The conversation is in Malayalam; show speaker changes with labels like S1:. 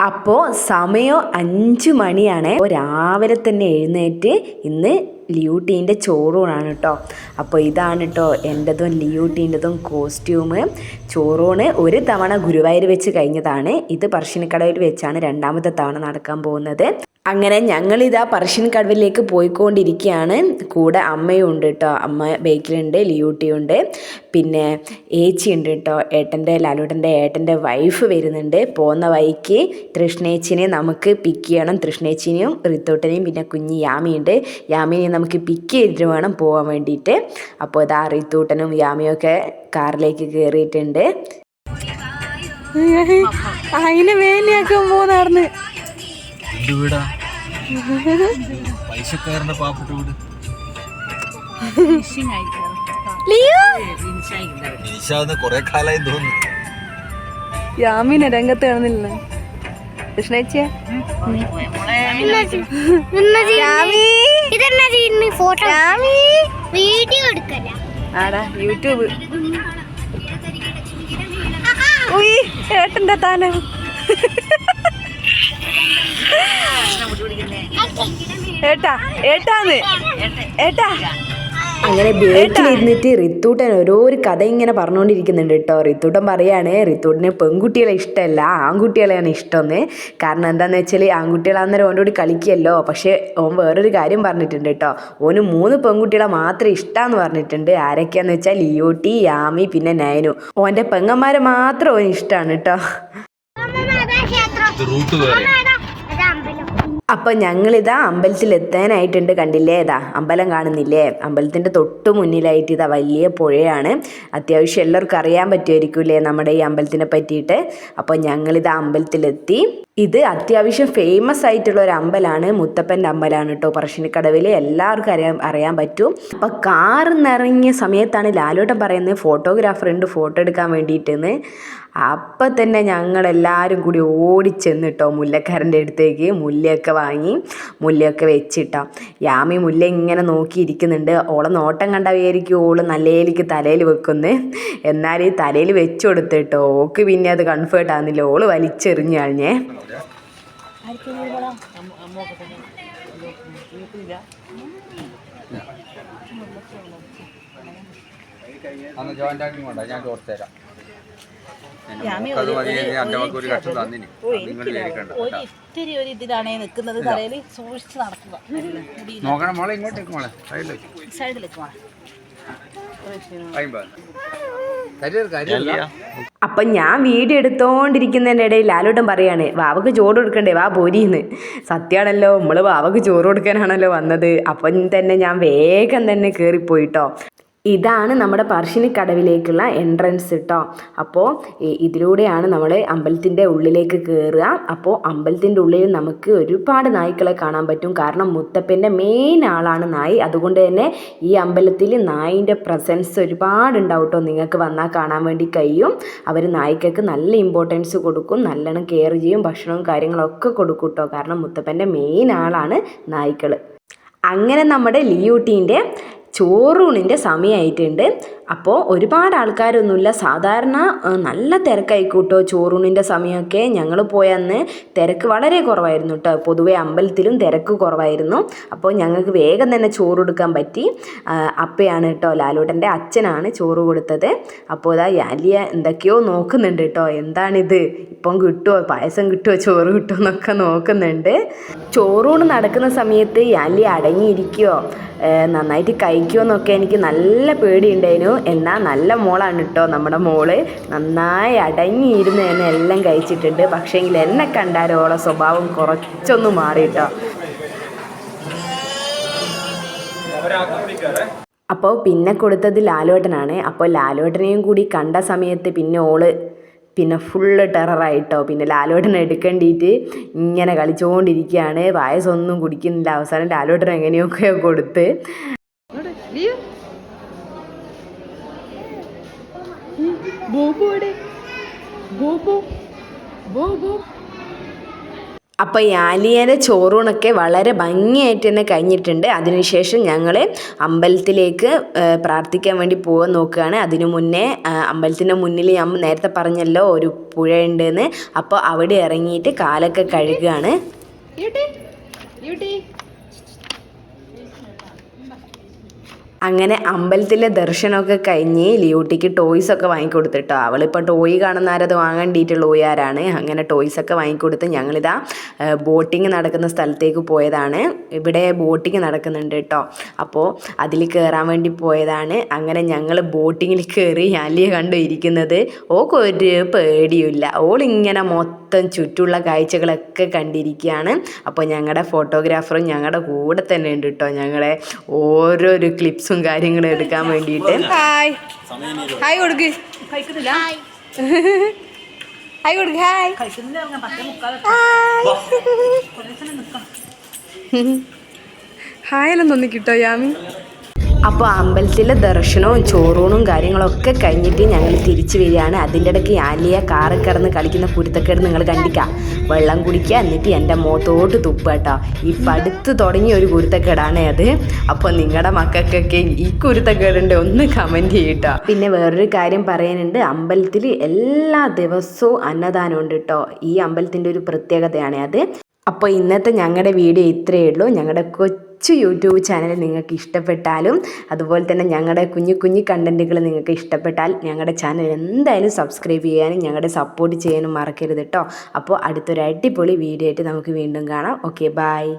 S1: അപ്പോൾ സമയം അഞ്ച് മണിയാണ്. രാവിലെ തന്നെ എഴുന്നേറ്റ് ഇന്ന് ലിയൂട്ടീന്റെ ചോറൂണാണ് കേട്ടോ അപ്പോൾ ഇതാണ് കേട്ടോ എന്റെതും ലിയൂട്ടീന്റെതും കോസ്റ്റ്യൂം. ചോറൂണ് ഒരു തവണ ഗുരുവായൂർ വെച്ച് കഴിഞ്ഞതാണ്. ഇത് പറശ്ശിനിക്കടവിൽ വെച്ചാണ് രണ്ടാമത്തെ തവണ നടക്കാൻ പോകുന്നത്. അങ്ങനെ ഞങ്ങളിതാ പറശ്ശിൻ കടവിലേക്ക് പോയിക്കൊണ്ടിരിക്കുകയാണ് കൂടെ അമ്മയും ഉണ്ട് കേട്ടോ അമ്മ ബേക്കിലുണ്ട് ലിയൂട്ടിയുണ്ട്. പിന്നെ ഏച്ചി ഉണ്ട് കേട്ടോ ഏട്ടന്റെ ലാലൂട്ടന്റെ ഏട്ടന്റെ വൈഫ് വരുന്നുണ്ട്. പോകുന്ന വഴിക്ക് തൃഷ്ണേച്ചിനെ നമുക്ക് പിക്ക് ചെയ്യണം. തൃഷ്ണേച്ചിനെയും റിത്തോട്ടനെയും പിന്നെ കുഞ്ഞി യാമിയുണ്ട്. യാമിനെയും നമുക്ക് പിക്ക് ചെയ്തിട്ട് വേണം പോകാൻ വേണ്ടിയിട്ട്. അപ്പോൾ ഇതാ റിത്തൂട്ടനും യാമിയൊക്കെ കാറിലേക്ക് കയറിയിട്ടുണ്ട്
S2: അതിന് വേലിയാക്കാൻ പോകുന്നാർന്ന്
S3: എന്ത് വീടാ? പൈസക്കാരന്റെ പാവപ്പെട്ട വീട്. കൊറേ കാലായി തോന്നുന്നു.
S2: യാമിനെ രംഗത്ത് കാണുന്നില്ല കൃഷ്ണേച്ചിയ?
S4: ഇതെന്നാ ചെയ്യുന്നു ഫോട്ടോ വീഡിയോ എടുക്കല്ല.
S2: ആടാ യൂട്യൂബ്. ഉയ് ഏട്ടന്റെ താനം ഏട്ടാ ഏട്ടാന്ന്. ഏട്ടാ.
S1: അങ്ങനെ ബേക്കിലിരുന്നിട്ട് റിത്തൂട്ടൻ ഓരോരു കഥ ഇങ്ങനെ പറഞ്ഞുകൊണ്ടിരിക്കുന്നുണ്ട് കേട്ടോ. റിത്തൂട്ടൻ പറയാണ് റിത്തൂട്ടിന് പെൺകുട്ടികളെ ഇഷ്ടമല്ല ആൺകുട്ടികളെയാണ് ഇഷ്ടമെന്ന്. കാരണം എന്താണെന്ന് വെച്ചാൽ ആൺകുട്ടികളാന്നേരം ഓന്റെ കൂടി കളിക്കുമല്ലോ പക്ഷേ ഓൻ വേറൊരു കാര്യം പറഞ്ഞിട്ടുണ്ട് കേട്ടോ. ഓന് മൂന്ന് പെൺകുട്ടികളെ മാത്രം ഇഷ്ടമെന്ന് പറഞ്ഞിട്ടുണ്ട്. ആരൊക്കെയാന്ന് വെച്ചാൽ ലിയോട്ടി യാമി പിന്നെ നയനു. ഓന്റെ പെങ്ങന്മാരെ മാത്രം ഓന് ഇഷ്ടമാണ് കേട്ടോ.
S3: റൂട്ട് വേറെ
S1: അപ്പം ഞങ്ങളിതാ അമ്പലത്തിൽ എത്താനായിട്ടുണ്ട് കണ്ടില്ലേ? ഇതാ അമ്പലം കാണുന്നില്ലേ? അമ്പലത്തിന്റെ തൊട്ട് മുന്നിലായിട്ട് ഇതാ വലിയ പുഴയാണ്. അത്യാവശ്യം എല്ലാവർക്കും അറിയാൻ പറ്റുമായിരിക്കൂലേ നമ്മുടെ ഈ അമ്പലത്തിനെ പറ്റിയിട്ട്? അപ്പോൾ ഞങ്ങളിതാ അമ്പലത്തിലെത്തി. ഇത് അത്യാവശ്യം ഫേമസ് ആയിട്ടുള്ള ഒരു അമ്പലമാണ് മുത്തപ്പന്റെ അമ്പലമാണ് കേട്ടോ. പറശ്ശിനിക്കടവിൽ എല്ലാവർക്കും അറിയാൻ അറിയാൻ പറ്റും. അപ്പോൾ കാർ നിറങ്ങിയ സമയത്താണ് ലാലോട്ടം പറയുന്നത് ഫോട്ടോഗ്രാഫർ ഉണ്ട് ഫോട്ടോ എടുക്കാൻ വേണ്ടിയിട്ടെന്ന്. അപ്പം തന്നെ ഞങ്ങളെല്ലാവരും കൂടി ഓടിച്ചെന്ന് കേട്ടോ മുല്ലക്കാരന്റെ അടുത്തേക്ക് മുല്ലയൊക്കെ വാങ്ങി മുല്ലയൊക്കെ വെച്ചിട്ടോ. യാമി മുല്ല ഇങ്ങനെ നോക്കിയിരിക്കുന്നുണ്ട്. ഓളെ നോട്ടം കണ്ട വിചാരിക്കും ഓൾ നല്ലേലിക്ക് തലയിൽ വെക്കുന്നു. എന്നാൽ ഈ തലയിൽ വെച്ച് കൊടുത്തിട്ടോ ഓക്ക് പിന്നെ അത് കൺഫേർട്ട് ആകുന്നില്ല ഓൾ വലിച്ചെറിഞ്ഞു കളഞ്ഞേ
S3: അന്ന് ജോയിന്റ് ആക്കി കൊണ്ടാ? ഞാൻ ചോദിച്ചു തരാം മക്കൾ ഒരു കഷ്ടം തന്നിനി. നിങ്ങൾ വിചാരിക്കണ്ട
S5: ഒരു ഇത്തിരി ഒരു ഇതിലാണേ നിൽക്കുന്നത്. തലയിൽ സൂക്ഷിച്ച് നടക്കുക.
S3: നോക്കണം മോളെ ഇങ്ങോട്ടേക്ക് മോളെ. സൈഡിലേക്ക്
S5: സൈഡിലേക്ക്
S3: കരിയർ
S1: അപ്പം ഞാൻ വീഡിയോ എടുത്തോണ്ടിരിക്കുന്നതിന്റെ ഇടയിൽ ലാലൂട്ടൻ പറയാണ് വാവക്ക് ചോറ് കൊടുക്കണ്ടേ വാ പോരിന്ന്. സത്യമാണല്ലോ നമ്മൾ വാവക്ക് ചോറ് കൊടുക്കാനാണല്ലോ വന്നത്. അപ്പം തന്നെ ഞാൻ വേഗം തന്നെ കയറിപ്പോയിട്ടോ ഇതാണ് നമ്മുടെ പറശ്ശിനിക്കടവിലേക്കുള്ള എൻട്രൻസ് കേട്ടോ അപ്പോൾ ഇതിലൂടെയാണ് നമ്മൾ അമ്പലത്തിന്റെ ഉള്ളിലേക്ക് കയറുക അപ്പോൾ അമ്പലത്തിന്റെ ഉള്ളിൽ നമുക്ക് ഒരുപാട് നായ്ക്കളെ കാണാൻ പറ്റും. കാരണം മുത്തപ്പന്റെ മെയിൻ ആളാണ് നായി. അതുകൊണ്ട് തന്നെ ഈ അമ്പലത്തിൽ നായിന്റെ പ്രസൻസ് ഒരുപാട് ഉണ്ടാവും കേട്ടോ നിങ്ങൾക്ക് വന്നാൽ കാണാൻ വേണ്ടി കഴിയും. അവർ നായ്ക്കൾക്ക് നല്ല ഇമ്പോർട്ടൻസ് കൊടുക്കും. നല്ലോണം കെയർ ചെയ്യും. ഭക്ഷണവും കാര്യങ്ങളൊക്കെ കൊടുക്കും കേട്ടോ കാരണം മുത്തപ്പന്റെ മെയിൻ ആളാണ് നായ്ക്കൾ അങ്ങനെ നമ്മുടെ ലിയൂട്ടീന്റെ ചോറൂണിന്റെ സമയമായിട്ടുണ്ട്. അപ്പോൾ ഒരുപാട് ആൾക്കാരൊന്നുമില്ല. സാധാരണ നല്ല തിരക്കായിക്കൂട്ടോ ചോറൂണിന്റെ സമയമൊക്കെ. ഞങ്ങൾ പോയന്ന് തിരക്ക് വളരെ കുറവായിരുന്നു കേട്ടോ. പൊതുവെ അമ്പലത്തിലും തിരക്ക് കുറവായിരുന്നു. അപ്പോൾ ഞങ്ങൾക്ക് വേഗം തന്നെ ചോറ് കൊടുക്കാൻ പറ്റി അപ്പയാണ് കേട്ടോ ലാലൂട്ടന്റെ അച്ഛനാണ് ചോറ് കൊടുത്തത്. അപ്പോൾ ഇതാ യാലിയ എന്തൊക്കെയോ നോക്കുന്നുണ്ട് കേട്ടോ. എന്താണിത്? ഇപ്പം കിട്ടുമോ പായസം കിട്ടുമോ ചോറ് കിട്ടുമോ എന്നൊക്കെ നോക്കുന്നുണ്ട്. ചോറൂണ് നടക്കുന്ന സമയത്ത് യാലി അടങ്ങിയിരിക്കുമോ നന്നായിട്ട് കഴിക്കുമോ എന്നൊക്കെ എനിക്ക് നല്ല പേടിയുണ്ടായിരുന്നു. എന്നാൽ നല്ല മോളാണ് കേട്ടോ നമ്മുടെ മോൾ. നന്നായി അടങ്ങിയിരുന്ന് തന്നെ എല്ലാം കഴിച്ചിട്ടുണ്ട്. പക്ഷേങ്കിൽ എന്നെ കണ്ടാലും ഓളെ സ്വഭാവം കുറച്ചൊന്ന് മാറി കേട്ടോ അപ്പോൾ പിന്നെ കൊടുത്തത് ലാലോട്ടനാണ്. അപ്പോൾ ലാലോട്ടനെയും കൂടി കണ്ട സമയത്ത് പിന്നെ ഓൾ പിന്നെ ഫുള്ള് ടെററായിട്ടോ പിന്നെ ലാലോട്ടനെ എടുക്കേണ്ടിയിട്ട് ഇങ്ങനെ കളിച്ചുകൊണ്ടിരിക്കുകയാണ് പായസമൊന്നും കുടിക്കുന്നില്ല. അവസാനം ലാലോട്ടൻ എങ്ങനെയൊക്കെയോ കൊടുത്ത് അപ്പോൾ ഈ ആലിയയുടെ ചോറൂണൊക്കെ വളരെ ഭംഗിയായിട്ട് തന്നെ കഴിഞ്ഞിട്ടുണ്ട്. അതിനുശേഷം ഞങ്ങൾ അമ്പലത്തിലേക്ക് പ്രാർത്ഥിക്കാൻ വേണ്ടി പോകാൻ നോക്കുകയാണ്. അതിനു മുന്നേ അമ്പലത്തിന്റെ മുന്നിൽ ഞാൻ നേരത്തെ പറഞ്ഞല്ലോ ഒരു പുഴ ഉണ്ടെന്ന്. അപ്പോൾ അവിടെ ഇറങ്ങിയിട്ട് കാലൊക്കെ കഴുകുകയാണ്. അങ്ങനെ അമ്പലത്തിലെ ദർശനമൊക്കെ കഴിഞ്ഞ് ലിയോട്ടിക്ക് ടോയ്സ് ഒക്കെ വാങ്ങിക്കൊടുത്തിട്ടോ. അവളിപ്പോൾ ടോയ് കാണുന്നവരത് വാങ്ങേണ്ടിയിട്ടുള്ള ഓയാരാണ് അങ്ങനെ ടോയ്സ് ഒക്കെ വാങ്ങിക്കൊടുത്ത് ഞങ്ങളിതാ ബോട്ടിങ് നടക്കുന്ന സ്ഥലത്തേക്ക് പോയതാണ്. ഇവിടെ ബോട്ടിങ് നടക്കുന്നുണ്ട് കേട്ടോ. അപ്പോൾ അതിൽ കയറാൻ വേണ്ടി പോയതാണ്. അങ്ങനെ ഞങ്ങൾ ബോട്ടിങ്ങിൽ കയറി അലിയെ കണ്ടു ഇരിക്കുന്നത്. ഓക്ക് ഒരു പേടിയുമില്ല. ഓളിങ്ങനെ മൊത്തം ചുറ്റുള്ള കാഴ്ചകളൊക്കെ കണ്ടിരിക്കുകയാണ്. അപ്പോൾ ഞങ്ങളുടെ ഫോട്ടോഗ്രാഫറും ഞങ്ങളുടെ കൂടെ തന്നെ ഉണ്ട് കേട്ടോ. ഞങ്ങളെ ഓരോരോ ക്ലിപ്സും കാര്യങ്ങളും എടുക്കാൻ വേണ്ടിയിട്ട്.
S2: ഹായ് ഹായ് കൊടുക്ക്. ഹായ് കൊടുക്ക്. ഹായ് ഹായ് എല്ലാം തോന്നിക്കിട്ടോ യാമി?
S1: അപ്പോൾ അമ്പലത്തിലെ ദർശനവും ചോറൂണും കാര്യങ്ങളൊക്കെ കഴിഞ്ഞിട്ട് ഞങ്ങൾ തിരിച്ചു വരികയാണ്. അതിന്റെ ഇടയ്ക്ക് ആലിയ കാറിൽ കിടന്ന് കളിക്കുന്ന കുരുത്തക്കേട് നിങ്ങൾ കണ്ടിക്കാം. വെള്ളം കുടിക്കുക എന്നിട്ട് എന്റെ മുഖത്തോട്ട് തുപ്പ് കേട്ടോ. ഈ പടുത്ത് തുടങ്ങിയ ഒരു കുരുത്തക്കേടാണ് അത്. അപ്പോൾ നിങ്ങളുടെ മക്കൾക്കൊക്കെ ഈ കുരുത്തക്കേടുണ്ട് ഒന്ന് കമന്റ് ചെയ്യട്ടോ. പിന്നെ വേറൊരു കാര്യം പറയാനുണ്ട്. അമ്പലത്തിൽ എല്ലാ ദിവസവും അന്നദാനം ഉണ്ട് കേട്ടോ. ഈ അമ്പലത്തിന്റെ ഒരു പ്രത്യേകതയാണ് അത്. അപ്പോൾ ഇന്നത്തെ ഞങ്ങളുടെ വീഡിയോ ഇത്രയേ ഉള്ളൂ. ഞങ്ങളുടെ കൊച്ചു യൂട്യൂബ് ചാനൽ നിങ്ങൾക്ക് ഇഷ്ടപ്പെട്ടാലും അതുപോലെ തന്നെ ഞങ്ങളുടെ കുഞ്ഞു കുഞ്ഞു കണ്ടന്റുകൾ നിങ്ങൾക്ക് ഇഷ്ടപ്പെട്ടാൽ ഞങ്ങളുടെ ചാനൽ എന്തായാലും സബ്സ്ക്രൈബ് ചെയ്യാനും ഞങ്ങളുടെ സപ്പോർട്ട് ചെയ്യാനും മറക്കരുത് കേട്ടോ അപ്പോൾ അടുത്തൊരു അടിപൊളി വീഡിയോ ആയിട്ട് നമുക്ക് വീണ്ടും കാണാം. Okay bye